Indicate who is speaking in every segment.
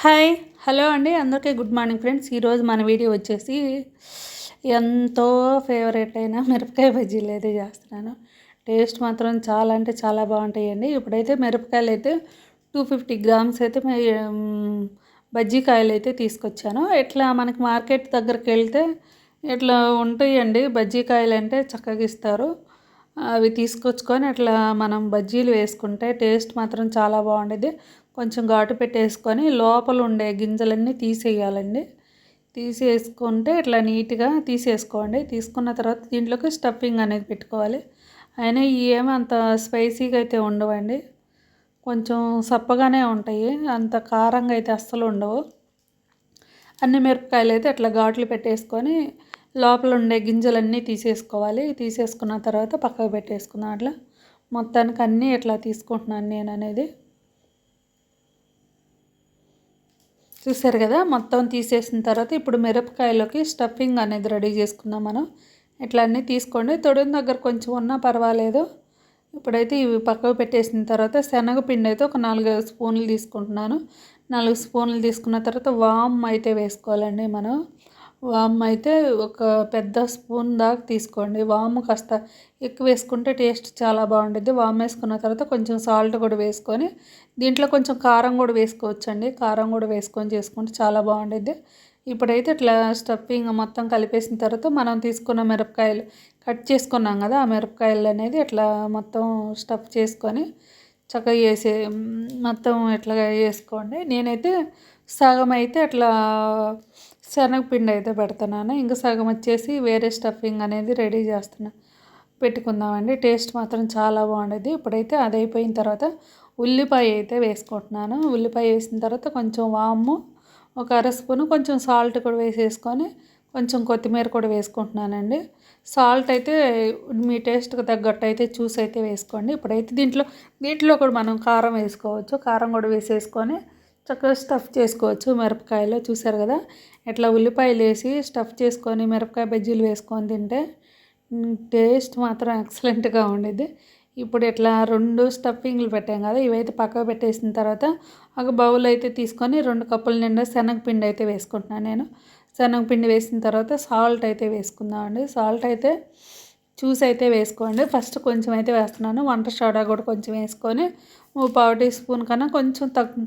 Speaker 1: Hi hello అండి. అందరికీ good morning friends. ఈరోజు మన వీడియో వచ్చేసి ఎంతో ఫేవరెట్ అయిన మిరపకాయ బజ్జీలు అయితే చేస్తున్నాను. టేస్ట్ మాత్రం చాలా అంటే చాలా బాగుంటాయండి. ఇప్పుడైతే మిరపకాయలు అయితే టూ ఫిఫ్టీ గ్రామ్స్ అయితే బజ్జీ కాయలు అయితే తీసుకొచ్చాను. ఇట్లా మనకి మార్కెట్ దగ్గరికి వెళ్తే ఇట్లా ఉంటాయండి? బజ్జీ కాయలు అంటే చక్కగా ఇస్తారు. అవి తీసుకొచ్చుకొని అట్లా మనం బజ్జీలు వేసుకుంటే టేస్ట్ మాత్రం చాలా బాగుండేది. కొంచెం ఘాటు పెట్టేసుకొని లోపల ఉండే గింజలన్నీ తీసేయాలండి. తీసేసుకుంటే ఇట్లా నీట్గా తీసేసుకోండి. తీసుకున్న తర్వాత దీంట్లోకి స్టఫింగ్ అనేది పెట్టుకోవాలి. అయినా ఏమి అంత స్పైసీగా అయితే ఉండవండి. కొంచెం సప్పగానే ఉంటాయి. అంత కారంగా అయితే అస్సలు ఉండవు. అన్ని మిరపకాయలు అయితే అట్లా ఘాట్లు పెట్టేసుకొని లోపల ఉండే గింజలన్నీ తీసేసుకోవాలి. తీసేసుకున్న తర్వాత పక్కకు పెట్టేసుకున్నాం అట్లా మొత్తానికి అన్నీ ఇట్లా తీసుకుంటున్నాను నేను అనేది. చూసారు కదా? మొత్తం తీసేసిన తర్వాత ఇప్పుడు మిరపకాయలోకి స్టఫింగ్ అనేది రెడీ చేసుకుందాం మనం. ఇట్లా అన్నీ తీసుకోండి. తొడిన దగ్గర కొంచెం ఉన్నా పర్వాలేదు. ఇప్పుడైతే ఇవి పక్కకు పెట్టేసిన తర్వాత శనగపిండి అయితే ఒక నాలుగు స్పూన్లు తీసుకుంటున్నాను. నాలుగు స్పూన్లు తీసుకున్న తర్వాత వామ్ అయితే వేసుకోవాలండి మనం. వామ్ అయితే ఒక పెద్ద స్పూన్ దాకా తీసుకోండి. వామ్ కాస్త ఎక్కువ వేసుకుంటే టేస్ట్ చాలా బాగుంటుంది వామ్ వేసుకున్న తర్వాత కొంచెం సాల్ట్ కూడా వేసుకొని దీంట్లో కొంచెం కారం కూడా వేసుకోవచ్చండి. కారం కూడా వేసుకొని చేసుకుంటే చాలా బాగుంటుంది ఇప్పుడైతే ఇట్లా స్టఫింగ్ మొత్తం కలిపేసిన తర్వాత మనం తీసుకున్న మిరపకాయలు కట్ చేసుకున్నాం కదా ఆ మిరపకాయలు అనేది ఇట్లా మొత్తం స్టఫ్ చేసుకొని చక్కగా వేసే మొత్తం ఇట్లా వేసుకోండి. నేనైతే సగం అయితే అట్లా శనగపిండి అయితే పెడుతున్నాను. ఇంకా సగం వచ్చేసి వేరే స్టఫింగ్ అనేది రెడీ చేస్తున్నాను పెట్టుకుందామండి. టేస్ట్ మాత్రం చాలా బాగుండేది. ఇప్పుడైతే అది అయిపోయిన తర్వాత ఉల్లిపాయ అయితే వేసుకుంటున్నాను. ఉల్లిపాయ వేసిన తర్వాత కొంచెం వాము ఒక అర స్పూను కొంచెం సాల్ట్ కూడా వేసేసుకొని కొంచెం కొత్తిమీర కూడా వేసుకుంటున్నానండి. సాల్ట్ అయితే మీ టేస్ట్కి తగ్గట్టు అయితే చూసి అయితే వేసుకోండి. ఇప్పుడైతే దీంట్లో దీంట్లో కూడా మనం కారం వేసుకోవచ్చు. కారం కూడా వేసేసుకొని చక్కగా స్టఫ్ చేసుకోవచ్చు. మిరపకాయలో చూసారు కదా? ఇట్లా ఉల్లిపాయలు వేసి స్టఫ్ చేసుకొని మిరపకాయ బజ్జీలు వేసుకొని తింటే టేస్ట్ మాత్రం ఎక్సలెంట్గా ఉండేది. ఇప్పుడు ఇట్లా రెండు స్టఫింగ్లు పెట్టాం కదా? ఇవైతే పక్కకు పెట్టేసిన తర్వాత ఒక బౌల్ అయితే తీసుకొని రెండు కప్పుల నిండా శనగపిండి అయితే వేసుకుంటున్నాను నేను. శనగపిండి వేసిన తర్వాత సాల్ట్ అయితే వేసుకుందామండి. సాల్ట్ అయితే చూసి అయితే వేసుకోండి. ఫస్ట్ కొంచెం అయితే వేస్తున్నాను. వంట సోడా కూడా కొంచెం వేసుకొని పావు టీ స్పూన్ కన్నా కొంచెం తగ్గు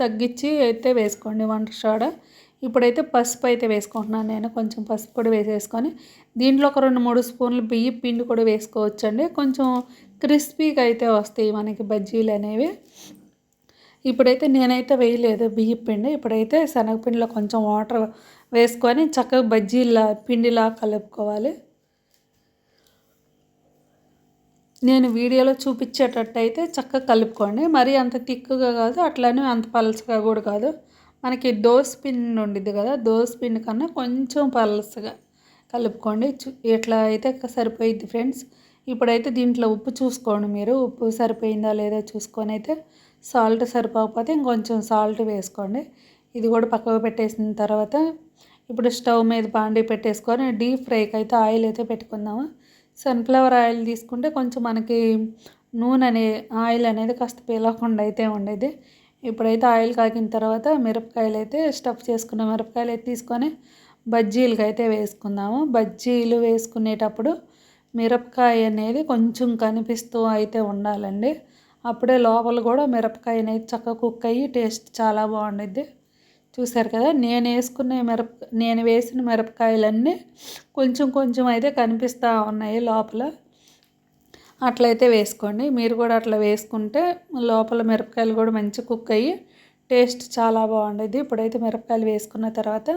Speaker 1: తగ్గించి అయితే వేసుకోండి వంట సోడా ఇప్పుడైతే పసుపు అయితే వేసుకుంటున్నాను నేను. కొంచెం పసుపు కూడా వేసేసుకొని దీంట్లో ఒక రెండు మూడు స్పూన్లు బియ్య పిండి కూడా వేసుకోవచ్చండి. కొంచెం క్రిస్పీగా అయితే వస్తాయి మనకి బజ్జీలు అనేవి. ఇప్పుడైతే నేనైతే వేయలేదు బియ్య పిండి. ఇప్పుడైతే శనగపిండిలో కొంచెం వాటర్ వేసుకొని చక్కగా బజ్జీలా పిండిలా కలుపుకోవాలి. నేను వీడియోలో చూపించేటట్టయితే చక్కగా కలుపుకోండి. మరీ అంత తిక్కుగా కాదు అట్లానే అంత పలసగా కూడా కాదు. మనకి దోస పిండి ఉండిద్ది కదా దోస్ పిండి కన్నా కొంచెం పలసగా కలుపుకోండి. ఇట్లా అయితే సరిపోయిద్ది ఫ్రెండ్స్. ఇప్పుడైతే దీంట్లో ఉప్పు చూసుకోండి మీరు. ఉప్పు సరిపోయిందా లేదా చూసుకొని అయితే సాల్ట్ సరిపోకపోతే ఇంకొంచెం సాల్ట్ వేసుకోండి. ఇది కూడా పక్కకు పెట్టేసిన తర్వాత ఇప్పుడు స్టవ్ మీద బాండి పెట్టేసుకొని డీప్ ఫ్రైకి అయితే ఆయిల్ అయితే పెట్టుకుందాము. సన్ఫ్లవర్ ఆయిల్ తీసుకుంటే కొంచెం మనకి నూనె అనే ఆయిల్ అనేది కాస్త పీలకుండా అయితే ఉండేది. ఇప్పుడైతే ఆయిల్ కాగిన తర్వాత మిరపకాయలు అయితే స్టఫ్ చేసుకున్న మిరపకాయలు అయితే తీసుకొని బజ్జీలకి అయితే వేసుకుందాము. బజ్జీలు వేసుకునేటప్పుడు మిరపకాయ అనేది కొంచెం కనిపిస్తూ అయితే ఉండాలండి. అప్పుడే లోపల కూడా మిరపకాయ అనేది చక్కగా కుక్ అయ్యి టేస్ట్ చాలా బాగుండిద్ది. చూసారు కదా నేను వేసుకునే మిరప నేను వేసిన మిరపకాయలన్నీ కొంచెం కొంచెం అయితే కనిపిస్తూ ఉన్నాయి లోపల. అట్లయితే వేసుకోండి. మీరు కూడా అట్లా వేసుకుంటే లోపల మిరపకాయలు కూడా మంచి కుక్ అయ్యి టేస్ట్ చాలా బాగుండేది. ఇప్పుడైతే మిరపకాయలు వేసుకున్న తర్వాత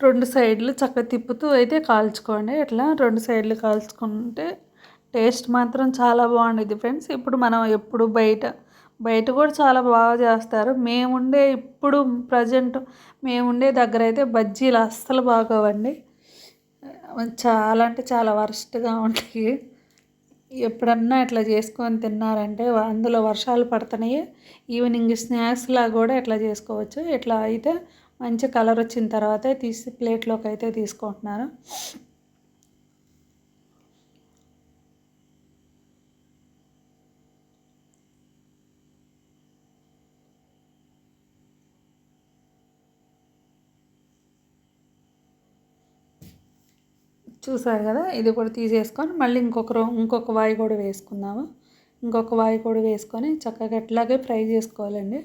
Speaker 1: రెండు సైడ్లు చక్కగా తిప్పుతూ అయితే కాల్చుకోండి. ఇట్లా రెండు సైడ్లు కాల్చుకుంటే టేస్ట్ మాత్రం చాలా బాగుండేది ఫ్రెండ్స్. ఇప్పుడు మనం ఎప్పుడు బయట బయట కూడా చాలా బాగా చేస్తారు. మేముండే ఇప్పుడు ప్రజెంట్ మేముండే దగ్గర అయితే బజ్జీలు అస్సలు బాగోవండి. చాలా అంటే చాలా వరస్ట్గా ఉంటాయి. ఎప్పుడన్నా ఇట్లా చేసుకొని తిన్నారంటే అందులో వర్షాలు పడుతున్నాయి. ఈవినింగ్ స్నాక్స్లా కూడా ఇట్లా చేసుకోవచ్చు. ఇట్లా అయితే మంచి కలర్ వచ్చిన తర్వాత తీసి ప్లేట్లోకి అయితే తీసుకుంటున్నారు. చూసారు కదా? ఇది కూడా తీసేసుకొని మళ్ళీ ఇంకొక రో ఇంకొక వాయి కూడా వేసుకుందాము. ఇంకొక వాయి కూడా వేసుకొని చక్కగా ఎట్లాగే ఫ్రై చేసుకోవాలండి.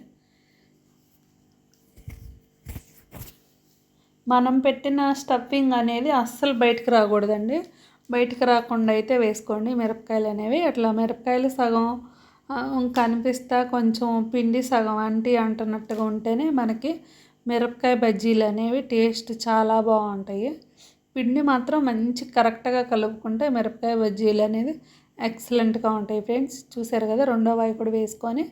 Speaker 1: మనం పెట్టిన స్టఫింగ్ అనేది అస్సలు బయటకు రాకూడదండి. బయటకు రాకుండా అయితే వేసుకోండి. మిరపకాయలు అనేవి అట్లా మిరపకాయలు సగం కనిపిస్తా కొంచెం పిండి సగం అంటి అంటున్నట్టుగా ఉంటేనే మనకి మిరపకాయ బజ్జీలు అనేవి టేస్ట్ చాలా బాగుంటాయి. పిండి మాత్రం మంచి కరెక్ట్గా కలుపుకుంటే మిరపకాయ బజ్జీలు అనేది ఎక్సలెంట్గా ఉంటాయి ఫ్రెండ్స్. చూసారు కదా రెండో వాయి కూడా వేసుకొని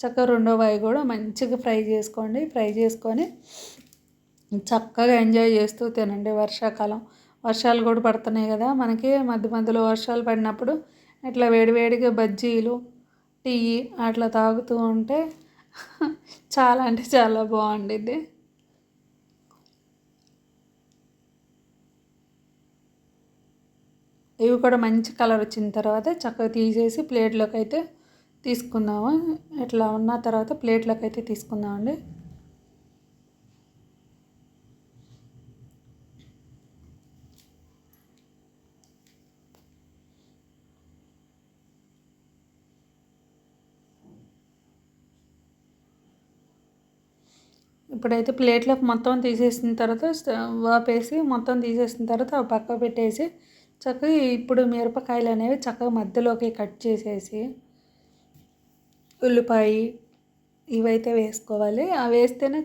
Speaker 1: చక్కగా రెండో వాయి కూడా మంచిగా ఫ్రై చేసుకోండి. ఫ్రై చేసుకొని చక్కగా ఎంజాయ్ చేస్తూ తినండి వర్షాకాలం. వర్షాలు కూడా పడుతున్నాయి కదా మనకి మధ్య మధ్యలో వర్షాలు పడినప్పుడు ఇట్లా వేడివేడిగా బజ్జీలు టీ అట్లా తాగుతూ ఉంటే చాలా అంటే చాలా బాగుండిద్ది. ఇవి కూడా మంచి కలర్ వచ్చిన తర్వాత చక్కగా తీసేసి ప్లేట్లోకి అయితే తీసుకుందాము. ఇట్లా ఉన్న తర్వాత ప్లేట్లోకి అయితే తీసుకుందామండి. ఇప్పుడైతే ప్లేట్లోకి మొత్తం తీసేసిన తర్వాత వాపేసి మొత్తం తీసేసిన తర్వాత పక్క పెట్టేసి చక్కగా ఇప్పుడు మిరపకాయలు అనేవి చక్కగా మధ్యలోకి కట్ చేసేసి ఉల్లిపాయ ఇవైతే వేసుకోవాలి. అవి వేస్తేనే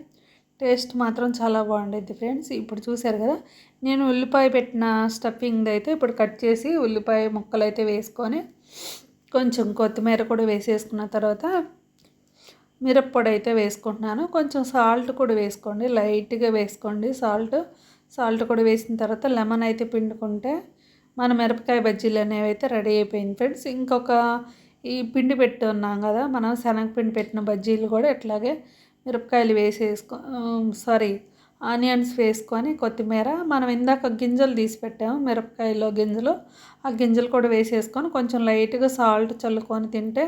Speaker 1: టేస్ట్ మాత్రం చాలా బాగుండేది ఫ్రెండ్స్. ఇప్పుడు చూసారు కదా నేను ఉల్లిపాయ పెట్టిన స్టఫింగ్ అయితే ఇప్పుడు కట్ చేసి ఉల్లిపాయ ముక్కలు అయితే వేసుకొని కొంచెం కొత్తిమీర కూడా వేసేసుకున్న తర్వాత మిరప్పొడి అయితే వేసుకుంటున్నాను. కొంచెం సాల్ట్ కూడా వేసుకోండి లైట్గా వేసుకోండి. సాల్ట్ సాల్ట్ కూడా వేసిన తర్వాత లెమన్ అయితే పిండుకుంటే మన మిరపకాయ బజ్జీలు అనేవి అయితే రెడీ అయిపోయింది ఫ్రెండ్స్. ఇంకొక ఈ పిండి పెట్టున్నాం కదా మనం శనగపిండి పెట్టిన బజ్జీలు కూడా ఇట్లాగే మిరపకాయలు వేసేసుకో సారీ ఆనియన్స్ వేసుకొని కొత్తిమీర మనం ఇందాక గింజలు తీసి పెట్టాము మిరపకాయలో గింజలు ఆ గింజలు కూడా వేసేసుకొని కొంచెం లైట్గా సాల్ట్ చల్లుకొని తింటే